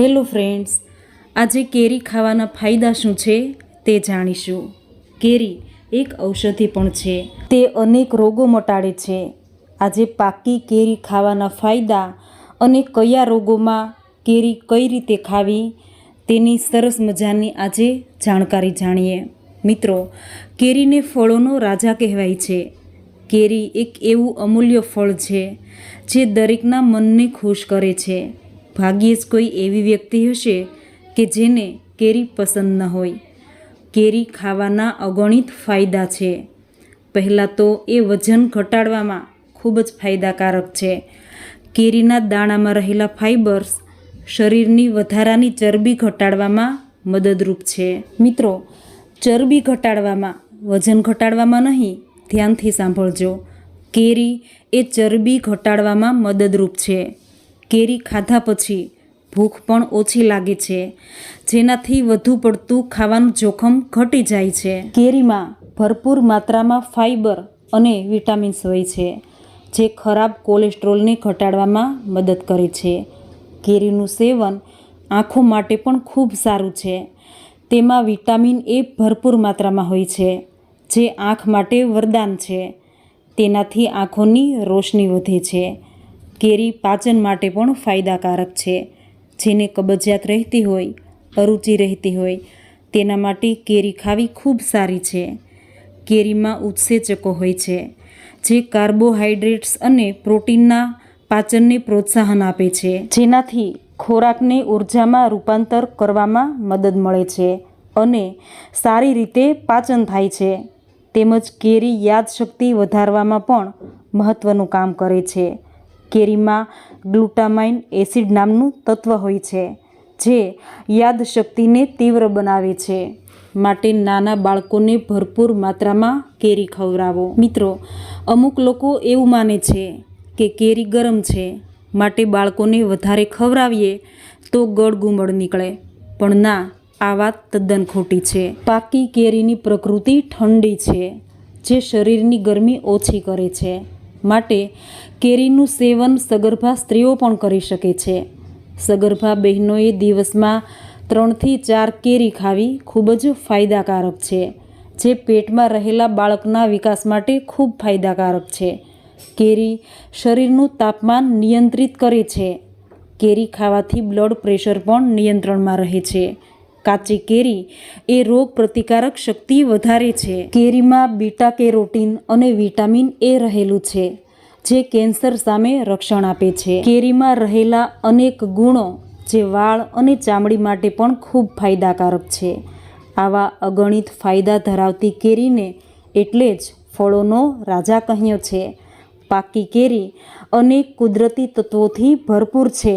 Hello friends, આજે કેરી ખાવાના ફાયદા શું છે તે જાણીશું. કેરી એક ઔષધિ પણ છે. તે અનેક રોગો મટાડે છે. આજે પાકી કેરી ખાવાના ફાયદા અને કયા રોગોમાં કેરી કઈ રીતે ખાવી તેની સરસ મજાની આજે જાણકારી જાણીએ. મિત્રો, કેરીને ફળોનો રાજા કહેવાય છે. કેરી એક એવું અમૂલ્ય ફળ છે જે દરેકના મનને ખુશ કરે છે. ભાગ્યે જ કોઈ એવી વ્યક્તિ હશે કે જેને કેરી પસંદ ન હોય. કેરી ખાવાના અગણિત ફાયદા છે. પહેલાં તો એ વજન ઘટાડવામાં ખૂબ જ ફાયદાકારક છે. કેરીના દાણામાં રહેલા ફાઇબર્સ શરીરની વધારાની ચરબી ઘટાડવામાં મદદરૂપ છે. મિત્રો, ચરબી ઘટાડવામાં, વજન ઘટાડવામાં નહીં, ધ્યાનથી સાંભળજો. કેરી એ ચરબી ઘટાડવામાં મદદરૂપ છે. કેરી ખાધા પછી ભૂખ પણ ઓછી લાગે છે, જેનાથી વધુ પડતું ખાવાનું જોખમ ઘટી જાય છે. કેરીમાં ભરપૂર માત્રામાં ફાઇબર અને વિટામિન્સ હોય છે, જે ખરાબ કોલેસ્ટ્રોલને ઘટાડવામાં મદદ કરે છે. કેરીનું સેવન આંખો માટે પણ ખૂબ સારું છે. તેમાં વિટામિન એ ભરપૂર માત્રામાં હોય છે, જે આંખ માટે વરદાન છે. તેનાથી આંખોની રોશની વધે છે. કેરી પાચન માટે પણ ફાયદાકારક છે. જેને કબજિયાત રહેતી હોય અરુચિ રહેતી હોય, તેના માટે કેરી ખાવી ખૂબ સારી છે. કેરીમાં ઉત્સેચકો હોય છે, જે કાર્બોહાઈડ્રેટ્સ અને પ્રોટીનના પાચનને પ્રોત્સાહન આપે છે. જેનાથી ખોરાકને ઉર્જામાં રૂપાંતર કરવામાં મદદ મળે છે અને સારી રીતે પાચન થાય છે. તેમજ કેરી યાદશક્તિ વધારવામાં પણ મહત્ત્વનું કામ કરે છે. કેરીમાં ગ્લુટામાઇન એસિડ નામનું તત્વ હોય છે, જે યાદશક્તિને તીવ્ર બનાવે છે. માટે નાના બાળકોને ભરપૂર માત્રામાં કેરી ખવડાવો. મિત્રો, અમુક લોકો એવું માને છે કે કેરી ગરમ છે, માટે બાળકોને વધારે ખવડાવીએ તો ગળગુમળ નીકળે. પણ ના, આ વાત તદ્દન ખોટી છે. પાકી કેરીની પ્રકૃતિ ઠંડી છે, જે શરીરની ગરમી ઓછી કરે છે. માટે કેરીનું સેવન સગર્ભા સ્ત્રીઓ પણ કરી શકે છે. સગર્ભા બહેનોએ દિવસમાં ત્રણથી ચાર કેરી ખાવી ખૂબ જ ફાયદાકારક છે, જે પેટમાં રહેલા બાળકના વિકાસ માટે ખૂબ ફાયદાકારક છે. કેરી શરીરનું તાપમાન નિયંત્રિત કરે છે. કેરી ખાવાથી બ્લડ પ્રેશર પણ નિયંત્રણમાં રહે છે. કાચી કેરી એ રોગ પ્રતિકારક શક્તિ વધારે છે. કેરીમાં બીટા કેરોટીન અને વિટામિન એ રહેલું છે, જે કેન્સર સામે રક્ષણ આપે છે. કેરીમાં રહેલા અનેક ગુણો, જે વાળ અને ચામડી માટે પણ ખૂબ ફાયદાકારક છે. આવા અગણિત ફાયદા ધરાવતી કેરીને એટલે જ ફળોનો રાજા કહ્યો છે. પાકી કેરી અનેક કુદરતી તત્વોથી ભરપૂર છે.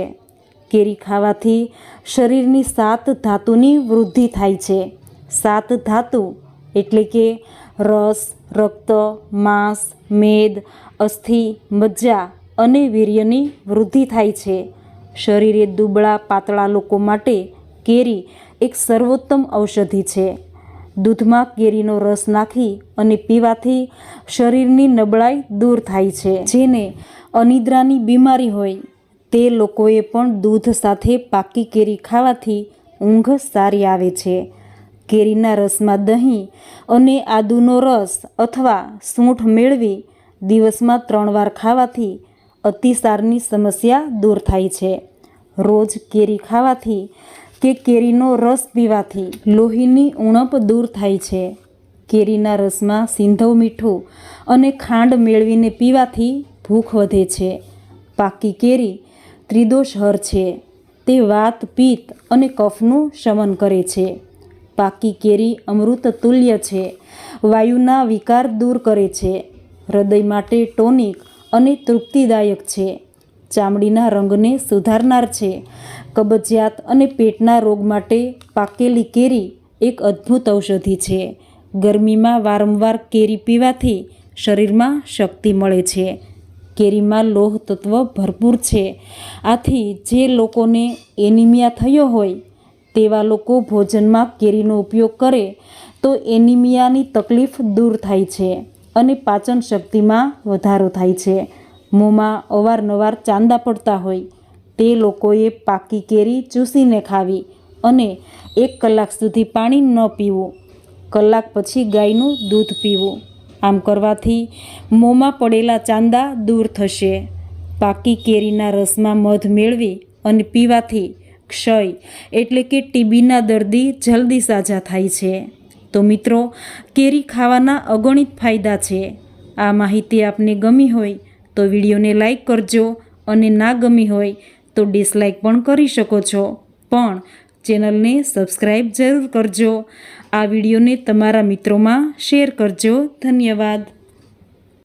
કેરી ખાવાથી શરીરની સાત ધાતુની વૃદ્ધિ થાય છે. સાત ધાતુ એટલે કે રસ, રક્ત, માંસ, મેદ, અસ્થિ, મજ્જા અને વીર્યની વૃદ્ધિ થાય છે. શરીરે દુબળા, પાતળા લોકો માટે કેરી એક સર્વોત્તમ ઔષધિ છે. દૂધમાં કેરીનો રસ નાખી અને પીવાથી શરીરની નબળાઈ દૂર થાય છે. જેને અનિદ્રાની બીમારી હોય. તે લોકોએ પણ દૂધ સાથે પાકી કેરી ખાવાથી ઊંઘ સારી આવે છે. કેરીના રસમાં દહીં અને આદુનો રસ અથવા સૂંઠ મેળવી દિવસમાં ત્રણ વાર ખાવાથી અતિસારની સમસ્યા દૂર થાય છે. રોજ કેરી ખાવાથી કે કેરીનો રસ પીવાથી લોહીની ઉણપ દૂર થાય છે. કેરીના રસમાં સિંધવ મીઠું અને ખાંડ મેળવીને પીવાથી ભૂખ વધે છે. પાકી કેરી ત્રિદોષહર છે. તે વાત પિત્ત અને કફનું શમન કરે છે. પાકી કેરી અમૃત તુલ્ય છે. વાયુના વિકાર દૂર કરે છે. હૃદય માટે ટોનિક અને તૃપ્તિદાયક છે. ચામડીના રંગને સુધારનાર છે. કબજિયાત અને પેટના રોગ માટે પાકેલી કેરી એક અદ્ભુત ઔષધિ છે. ગરમીમાં વારંવાર કેરી પીવાથી શરીરમાં શક્તિ મળે છે. કેરીમાં લોહ તત્વ ભરપૂર છે. આથી જે લોકોને એનિમિયા થયો હોય, તેવા લોકો ભોજનમાં કેરીનો ઉપયોગ કરે, તો એનિમિયાની તકલીફ દૂર થાય છે અને પાચન શક્તિમાં વધારો થાય છે. મોંમાં અવારનવાર ચાંદા પડતા હોય, તે લોકોએ પાકી કેરી ચૂસીને ખાવી અને એક કલાક સુધી પાણી ન પીવું. કલાક પછી ગાયનું દૂધ પીવું. આમ કરવાથી મોંમાં પડેલા ચાંદા દૂર થશે. પાકી કેરીના રસમાં મધ મેળવી અને પીવાથી ક્ષય, એટલે કે ટીબીના દર્દી જલ્દી સાજા થાય છે. તો મિત્રો, કેરી ખાવાના અગણિત ફાયદા છે. આ માહિતી આપને ગમી હોય તો વિડીયોને લાઈક કરજો અને ના ગમી હોય તો ડિસલાઇક પણ કરી શકો છો. પણ ચેનલને સબસ્ક્રાઈબ જરૂર કરજો. આ વિડીયોને તમારા મિત્રોમાં શેર કરજો. ધન્યવાદ.